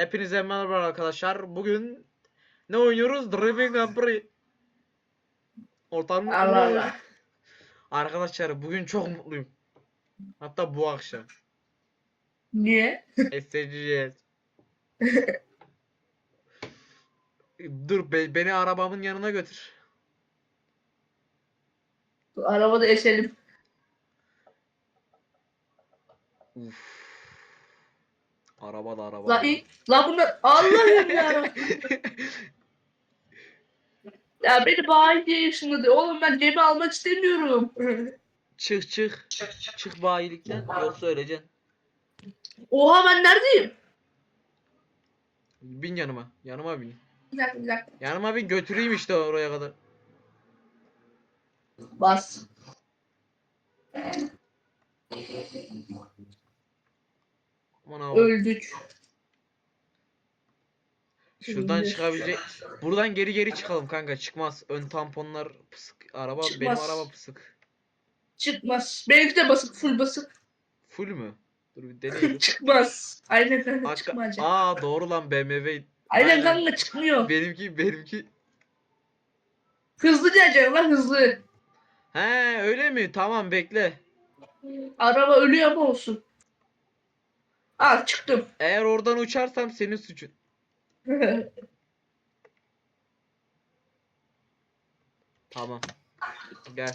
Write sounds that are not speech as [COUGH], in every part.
Hepinize merhaba arkadaşlar. Bugün ne oynuyoruz? Driving Grand Prix. Ortam Allah Allah. [LAUGHS] Arkadaşlar bugün çok mutluyum. Hatta bu akşam. Niye? Eseceğiz. [LAUGHS] Dur be- beni arabamın yanına götür. Arabada eşelim. Uf. Araba da araba. La, la bunlar Allah'ım ya. [LAUGHS] ya beni bayiye ışınladı. Oğlum ben gemi almak istemiyorum. çık çık. Çık bayilikten yoksa öleceksin. Oha ben neredeyim? Bin yanıma. Yanıma bin. Bir dakika bir dakika. Yanıma bin götüreyim işte oraya kadar. Bas. Aman. Öldük. Şuradan çıkabilecek. Buradan geri geri çıkalım kanka. Çıkmaz. Ön tamponlar pısık. Araba benim Çıkmaz. araba pısık. Çıkmaz. Benimki de basık full basık. Full mü? Dur bir [LAUGHS] deneyelim. Çıkmaz. Aynen kanka çıkmayacak. Aa doğru lan BMW. Aynen aynen. kanka çıkmıyor. Benimki benimki. Hızlı diyeceksin lan hızlı. He öyle mi? Tamam bekle. Araba ölüyor ama olsun. Aa çıktım. Eğer oradan uçarsam senin suçun. [LAUGHS] Tamam. Gel.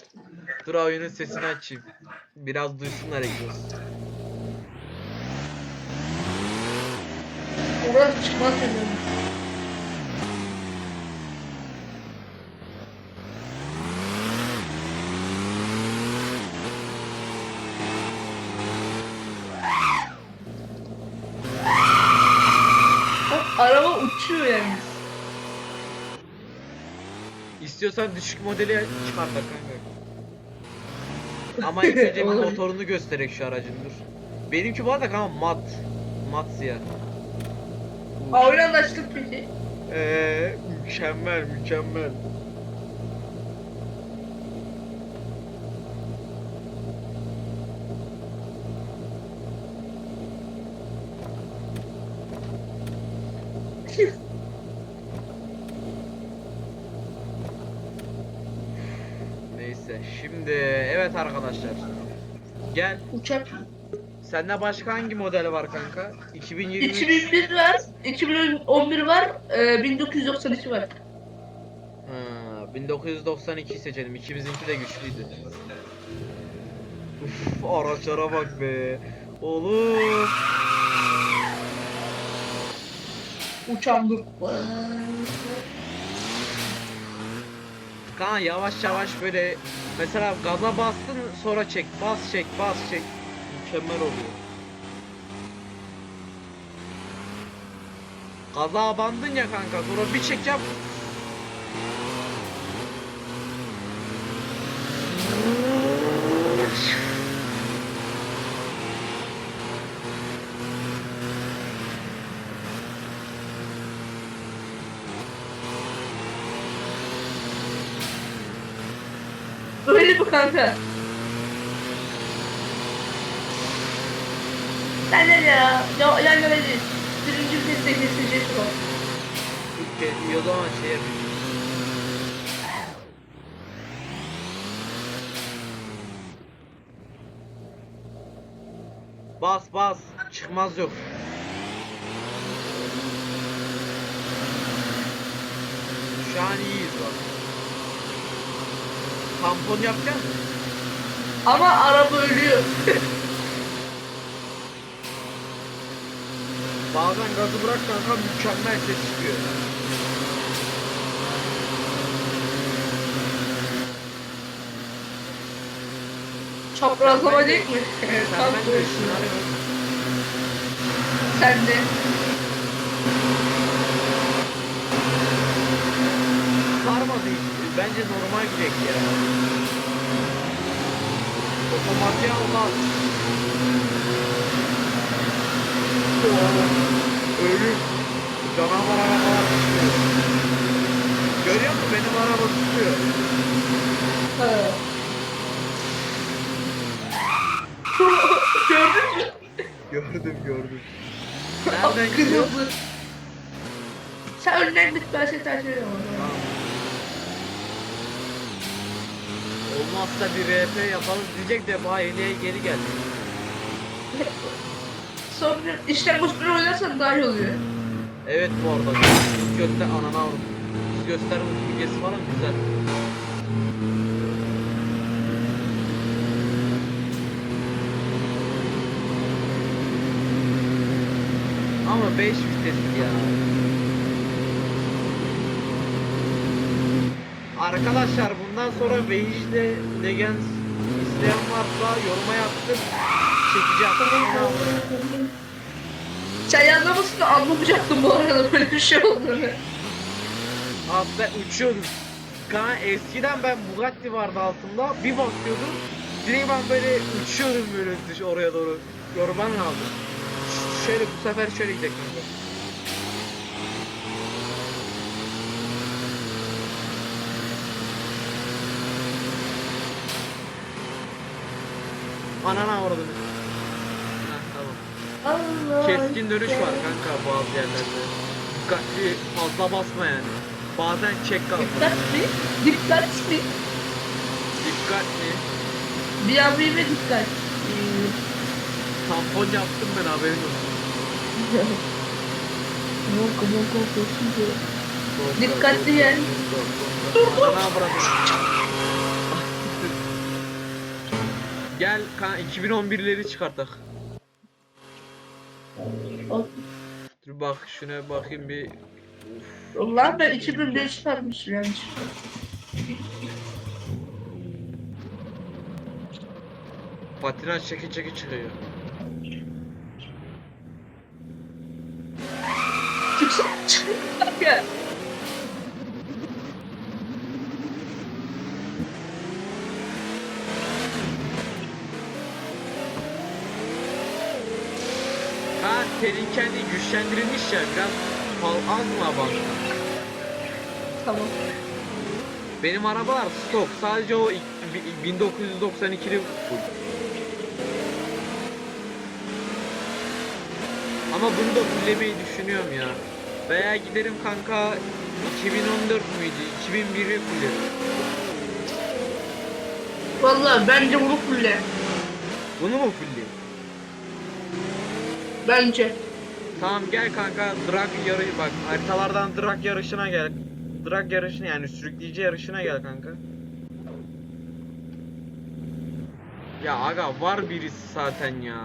Dur oyunun sesini açayım. Biraz duysunlar egzoz. Orası çıkmaz dedim. Bak, Araba uçuyor yani. İstiyorsan düşük modeli çıkart bak kanka. Ama [LAUGHS] ilk önce bir motorunu göstererek şu aracın dur. Benimki bu arada kanka mat. Mat siyah. Aa öyle anlaştık peki. Eee mükemmel mükemmel. Neyse şimdi evet arkadaşlar. Gel. Uçak. Sende başka hangi model var kanka? 2023. 2001 var, 2011 var, e, 1992 var. Ha, 1992 seçelim. İkimizinki de güçlüydü. Uf, araçlara bak be. Oğlum. Uçağım dur. Kaan yavaş yavaş böyle mesela gaza bastın sonra çek. Bas çek, bas çek. Mükemmel oluyor. Gaza abandın ya kanka sonra bir çekeceğim. Öyle mi kanka? Sen ne ya? Ya yan yana değil. Birinci viteste kesecek o. Türkiye iyi o zaman şey yapayım. Bas bas. Çıkmaz yok. Şu an iyiyiz bak. Tampon yapacağız mı? Ama araba ölüyor. [LAUGHS] Bazen gazı bırak kanka mükemmel ses çıkıyor. Çaprazlama değil mi? Tam. Sen de. Sarmadı hiç. Bence normal gidecek ya. Otomatiğe almaz. Ölüm. Canavar arabalar tutuyor. Görüyor musun benim araba tutuyor. Ha. [LAUGHS] Gördün mü? Gördüm gördüm. Nereden gidiyor? Sen önden git ben seni takip ediyorum. Tamam. Olmazsa bir RP yapalım diyecek de bayiliğe geri geldi. Sonra işler boşluğunu oynarsan daha iyi oluyor. Evet bu arada. Hız göster anana avrum. Hız gösterme bilgisi falan güzel. Ama 5 vites ya. Arkadaşlar bundan sonra Vehic'de Legends isteyen varsa yoruma yapsın. Çekeceğim. Sen yanlamasın da anlamayacaktım bu arada böyle bir şey olduğunu. Abi ben uçuyordum. Kanka eskiden ben Bugatti vardı altımda. Bir bakıyordum. Direkt ben böyle uçuyordum böyle dış oraya doğru. Yorman lazım. Şöyle bu sefer şöyle gidelim. kanka. Anana uğradım. Heh, tamam. Allah. Keskin dönüş var kanka bazı yerlerde. Dikkatli fazla basma yani. Bazen çek kalsın. Dikkatli. Dikkatli. Dikkatli. Bir bir dikkat. Tampon yaptım ben haberin olsun. [LAUGHS] Yok yok yok Dikkatli yani. doğru, doğru. Anana bırakın. Gel kan 2011'leri çıkartak. Dur bak şuna bakayım bir. Allah ben 2001 çıkarmışım yani. Patinaj çeke çeke çıkıyor. Çıksana çıksana. Ha senin kendi güçlendirilmiş ya biraz fal az mı bak. Tamam. Benim arabalar stok sadece o ik- bi- 1992'li full. Ama bunu da fullemeyi düşünüyorum ya. Veya giderim kanka 2014 müydü? 2001'i fullerim. Vallahi bence bunu fulle. Bunu mu fulleyim? Bence. Tamam gel kanka drag yarı bak haritalardan drag yarışına gel. Drag yarışına yani sürükleyici yarışına gel kanka. Ya aga var birisi zaten ya.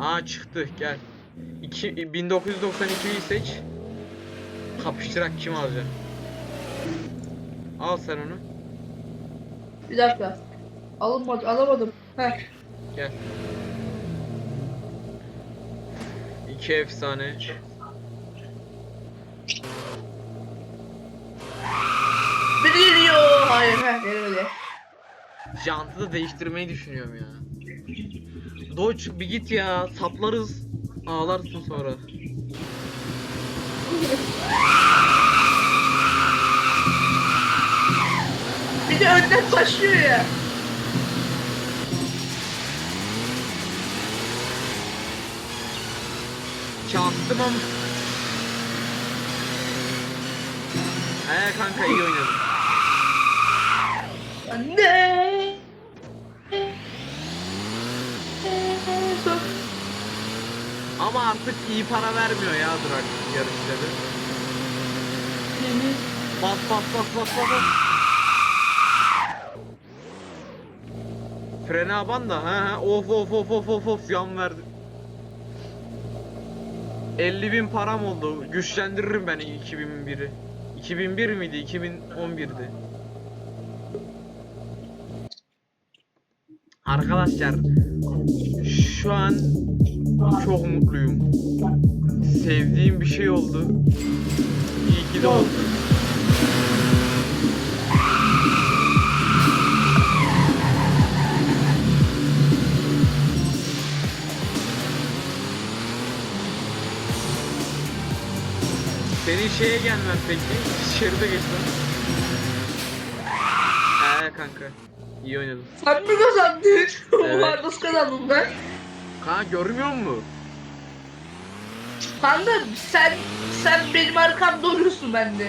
Aa çıktı gel. İki, 1992'yi seç. Kapıştırak kim alacak? Al sen onu. Bir dakika. Alınmadı, alamadım. Heh. Gel. İki efsane. Biri geliyor. Hayır, heh, gelemedi. Jantı da değiştirmeyi düşünüyorum ya. Doç bir git ya saplarız. Ağlarsın sonra. Bir de önden başlıyor ya. Çarptım ama. He kanka iyi oynadın. Anne. Ama artık iyi para vermiyor ya drag yarışları. Bas bas bas bas bas bas. Frene aban da ha ha of of of of of of yan verdi. 50 bin param oldu. Güçlendiririm ben 2001'i. 2001 miydi? 2011'di. Arkadaşlar şu an çok mutluyum. Sevdiğim bir şey oldu. İyi ki de oldu. Senin şeye gelmem peki. Şeride geç lan. He kanka. İyi oynadın. Sen mi kazandın? Evet. [LAUGHS] Var nasıl kazandın ben? Kanka görmüyor musun? Kanka sen sen benim arkamda oluyorsun bende.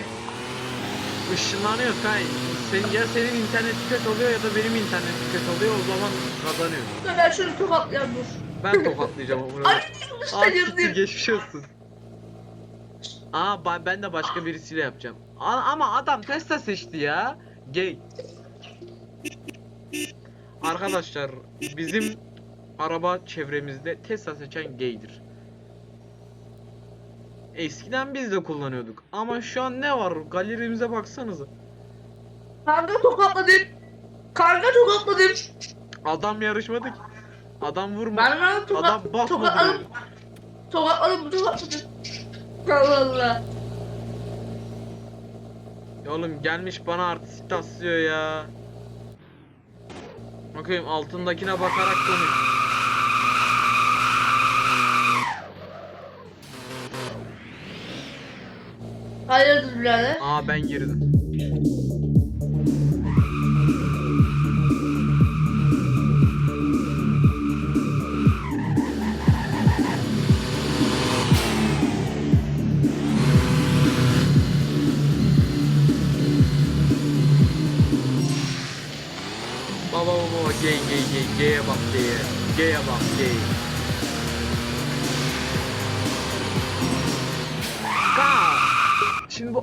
Işınlanıyor kay. Senin, ya senin internet kötü oluyor ya da benim internet kötü oluyor o zaman kazanıyor. Ben şunu tokatlayan dur. Ben tokatlayacağım onu. Ay gitti [LAUGHS] girdim. geçmiş olsun. Aa ba- ben de başka birisiyle yapacağım. A- ama adam Tesla seçti ya. Gay. Arkadaşlar bizim araba çevremizde Tesla seçen gaydir. Eskiden biz de kullanıyorduk ama şu an ne var galerimize baksanıza. Kanka tokatladım. Kanka tokatladım. Adam yarışmadı ki. Adam vurma. Ben lan tokat, Adam basmadı. tokatladım. Tokatladım tokatladım. Allah Allah. Ya oğlum gelmiş bana artist taslıyor ya. Bakayım altındakine bakarak konuş. Hayırdır birader? Aa ben girdim.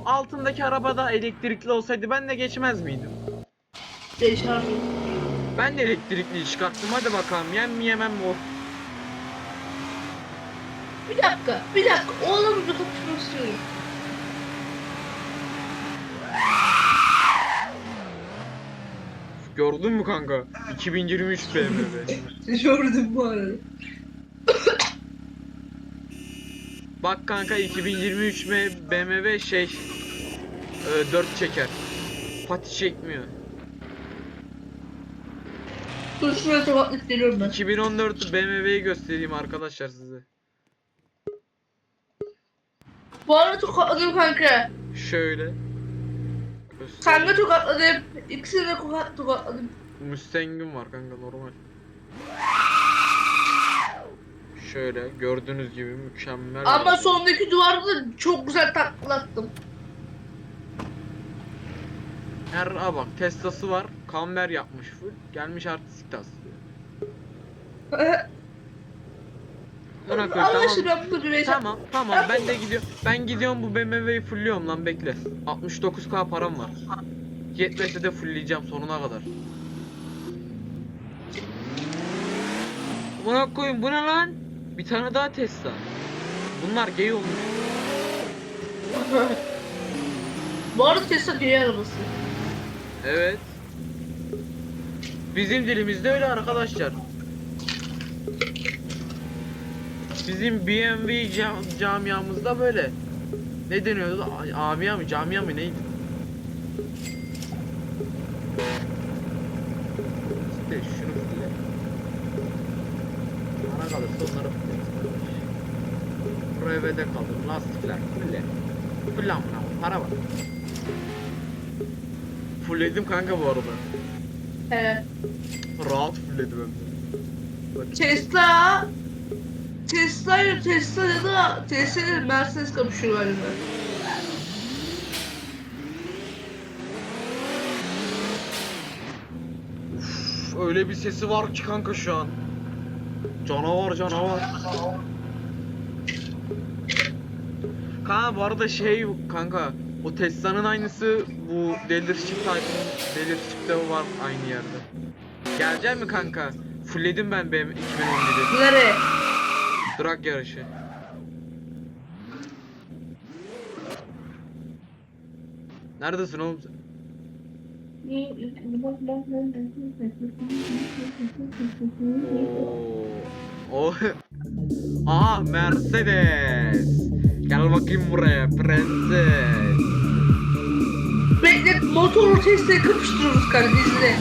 Altındaki arabada elektrikli olsaydı ben de geçmez miydim? Değişer mi? Ben de elektrikli çıkarttım hadi bakalım yem mi yemem mi o. Bir dakika, bir dakika. Oğlum bir istiyorum. Gördün mü kanka? 2023 BMW. [LAUGHS] Gördüm bu arada. Bak kanka 2023 me- BMW şey e, 4 çeker. Pati çekmiyor. Dur şuraya tokatlık geliyorum ben. 2014 BMW'yi göstereyim arkadaşlar size. Bu arada tokatladım kanka. Şöyle. Kanka tokatladım. İkisini de tokat- tokatladım. Mustang'im var kanka normal. Şöyle gördüğünüz gibi mükemmel. Ama sondaki duvarda çok güzel taklattım. Her bak Tesla'sı var. Kamber yapmış full. Gelmiş artistik taslıyor. Koy Allah tamam. bunu Tamam tamam ben de gidiyorum. Ben gidiyorum bu BMW'yi fullüyorum lan bekle. 69k param var. Yetmese de fullleyeceğim sonuna kadar. Buna koyun bu ne lan? Bir tane daha Tesla. Bunlar gay olmuş. [LAUGHS] Bu arada Tesla gay arabası. Evet. Bizim dilimizde öyle arkadaşlar. Bizim BMW cam- camiamızda böyle. Ne deniyordu? Amia mı? Camia mı neydi? İşte şunu fırla. Para kalırsa onları fırla. Rövede kalır. Lastikler fulle. Full amına para var. Fullledim kanka bu arada. He. Rahat fullledim hem de. Tesla Tesla ile Tesla ya da Tesla ile Mercedes kapışıyor galiba. Uf, öyle bir sesi var ki kanka şu an. Canavar canavar. Kanka bu arada şey kanka o Tesla'nın aynısı bu Dealership Dealership'te var aynı yerde. Gelecek mi kanka? Fullledim ben benim 2017. Nereye? Drag yarışı. Neredesin oğlum sen? Oo. Aha Mercedes. Gel bakayım buraya prenses. Bekle motorlu Tesla'yı kapıştırıyoruz kanka izle.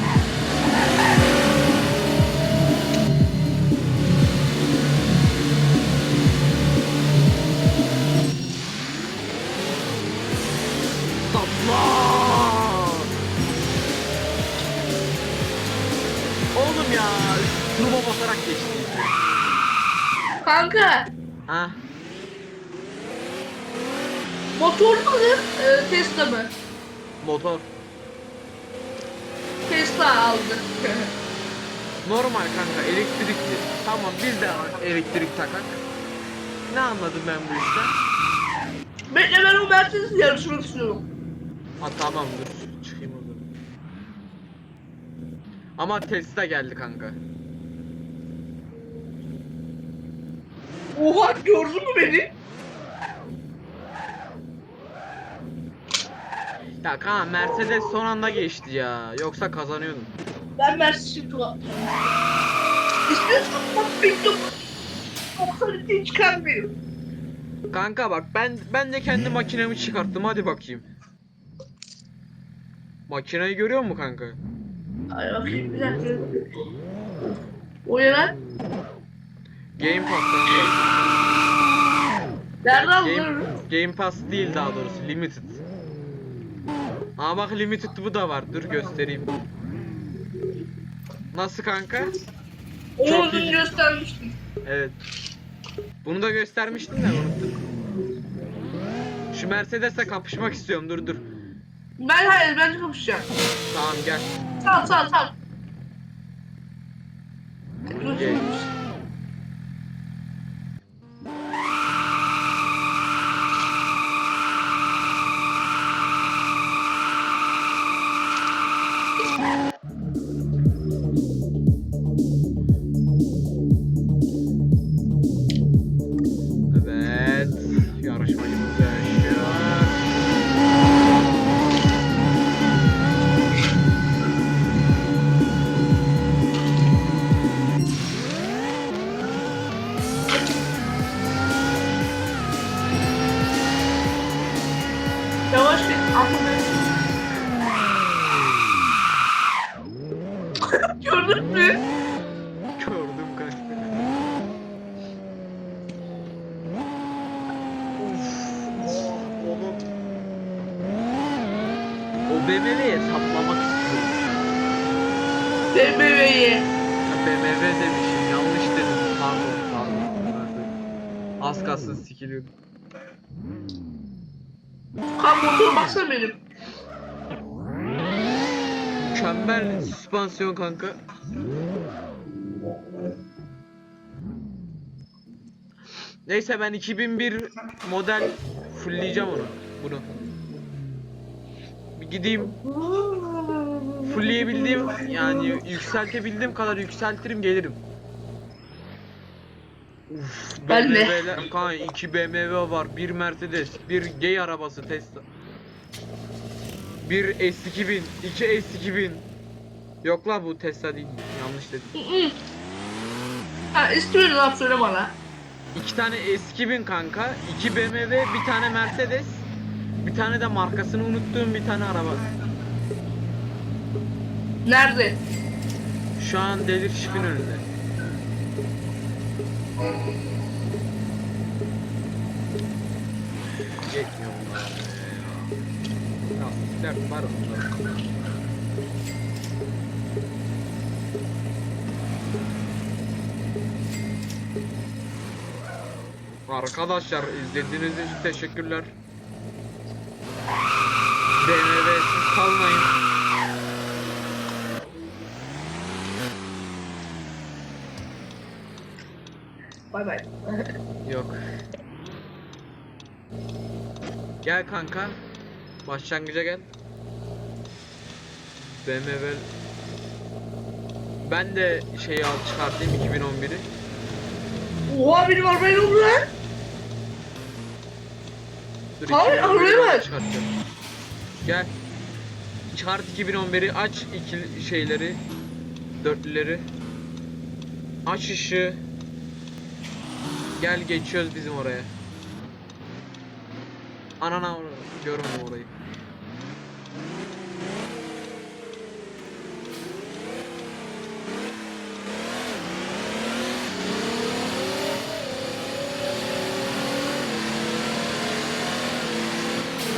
Allah! Oğlum ya turbo basarak geçti. Kanka Ha Motor mudur? Ee, Tesla mı? Motor. Tesla aldı. Normal kanka elektrikli. Tamam biz de elektrik takak. Ne anladım ben bu işten? Bekle ben o Mercedes'le yarışmak istiyorum. Ha tamam dur çıkayım o zaman. Ama Tesla geldi kanka. Oha gördün mü beni? Ya kanka Mercedes son anda geçti ya. Yoksa kazanıyordum. Ben Mercedes'i tura. İstiyorsan bak top. Yoksa çıkarmıyor. Kanka bak ben ben de kendi makinemi çıkarttım hadi bakayım. Makineyi görüyor musun kanka? Ay bakayım bir dakika. O ne lan? Game Pass kanka. Nerede aldın Game? Game Pass değil daha doğrusu Limited. Aa bak Limited bu da var. Dur göstereyim. Nasıl kanka? Çok iyi. göstermiştim. Evet. Bunu da göstermiştim de unuttum. Şu Mercedes'le kapışmak istiyorum. Dur dur. Ben hayır ben kapışacağım. Tamam gel. Tamam tamam tamam. Sikiliyordum. Kan baksana benim. Mükemmel süspansiyon kanka. Neyse ben 2001 model fullleyeceğim onu. Bunu. Bir gideyim fullleyebildiğim yani yükseltebildiğim kadar yükseltirim gelirim. Ben de. BMW'ler, kanka iki BMW var, bir Mercedes, bir gay arabası Tesla. Bir S2000, iki S2000. Yok la bu Tesla değil. Yanlış dedim. Ha istiyorum laf söyle bana. İki tane S2000 kanka, iki BMW, bir tane Mercedes, bir tane de markasını unuttuğum bir tane araba. Nerede? Şu an delir şifin önünde. Yetmiyor bunlar. Arkadaşlar izlediğiniz için teşekkürler. BMW'siz kalmayın. Bay bay. Yok. Gel kanka. Başlangıca gel. BMW Ben de şeyi al çıkartayım 2011'i. Oha benim arabaya ne oldu lan? Dur Hayır, 2011'i arabaya ben bak. çıkartacağım. Gel. Çıkart 2011'i aç iki şeyleri. Dörtlüleri. Aç ışığı. Gel geçiyoruz bizim oraya. Anana görme orayı.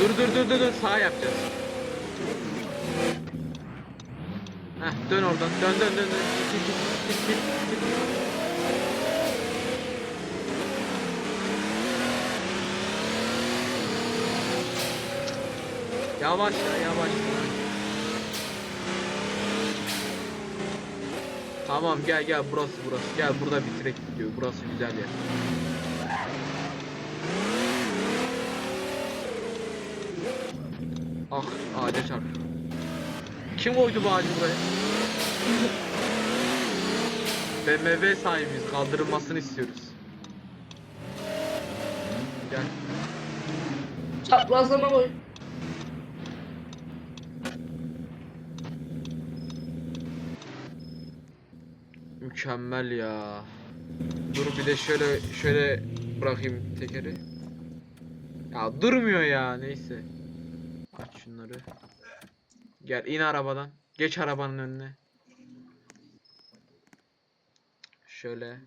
Dur dur dur dur dur sağ yapacağız. Heh dön oradan dön dön dön dön. Git, git, git, git, git. Yavaşla yavaşla. Tamam gel gel burası burası. Gel burada bitirek gidiyor. Burası güzel yer. Ah ağaca çarp. Kim koydu bu ağacı buraya? BMW sahibiyiz. Kaldırılmasını istiyoruz. Gel. Çaprazlama koy. Mükemmel ya. Dur bir de şöyle şöyle bırakayım tekeri. Ya durmuyor ya neyse. Aç şunları. Gel in arabadan. Geç arabanın önüne. Şöyle.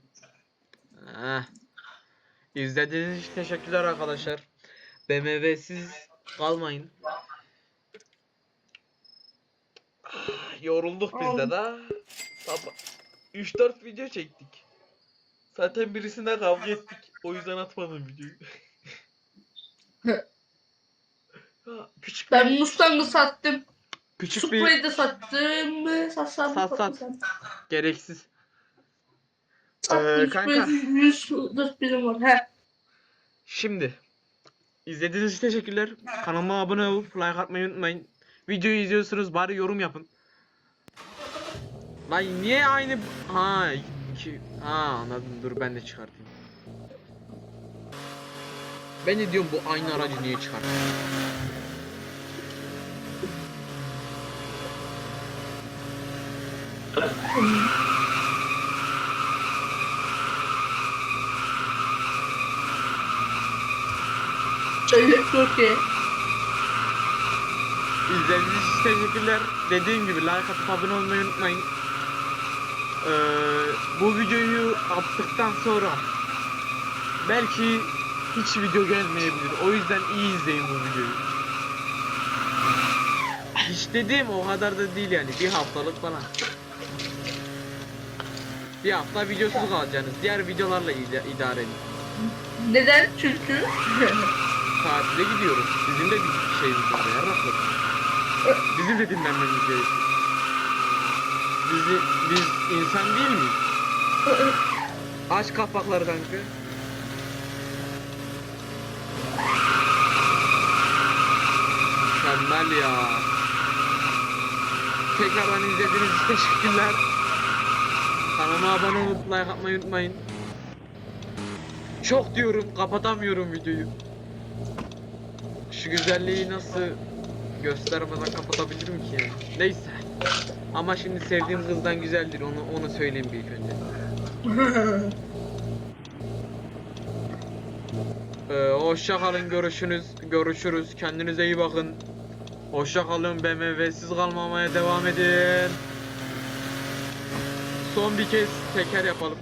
Heh. İzlediğiniz için teşekkürler arkadaşlar. BMW'siz kalmayın. Ah, Yorulduk biz de da. Sabah 3-4 video çektik. Zaten birisine kavga ettik. O yüzden atmadım videoyu. [LAUGHS] Ha, küçük Ben bir, Mustang'ı sattım. küçük bir Supra'yı da sattım? Satsam mı? Sat, sat. satmasam? gereksiz. Sattım. Ee, kanka. Supra'yı 104 birim var. He. Şimdi izlediğiniz için teşekkürler. Kanalıma abone olup like atmayı unutmayın. Videoyu izliyorsunuz bari yorum yapın. Lan niye aynı ha iki ha anladım dur ben de çıkartayım. Ben de diyorum bu aynı aracı niye çıkartıyor? Şöyle çok iyi. İzlediğiniz için teşekkürler. Dediğim gibi like atıp abone olmayı unutmayın. Ee, bu videoyu attıktan sonra belki hiç video gelmeyebilir. O yüzden iyi izleyin bu videoyu. Hiç dediğim o kadar da değil yani. Bir haftalık falan. Bir hafta videosuz kalacaksınız. Diğer videolarla ide- idare edin. Neden? Çünkü [LAUGHS] Tatile gidiyoruz. Bizim de bir şeyimiz var ya. Bizim de dinlenmemiz gerekiyor. Bizi, biz insan değil miyiz? Aç kapakları kanka. Mükemmel ya. Tekrardan izlediğiniz için teşekkürler. Kanalıma abone olup like atmayı unutmayın. Çok diyorum kapatamıyorum videoyu. Şu güzelliği nasıl göstermeden kapatabilirim ki yani. Neyse. Ama şimdi sevdiğim kızdan güzeldir onu onu söyleyeyim bir önce. [LAUGHS] Ee, hoşça kalın görüşünüz görüşürüz kendinize iyi bakın. Hoşça kalın BMW'siz kalmamaya devam edin. Son bir kez teker yapalım.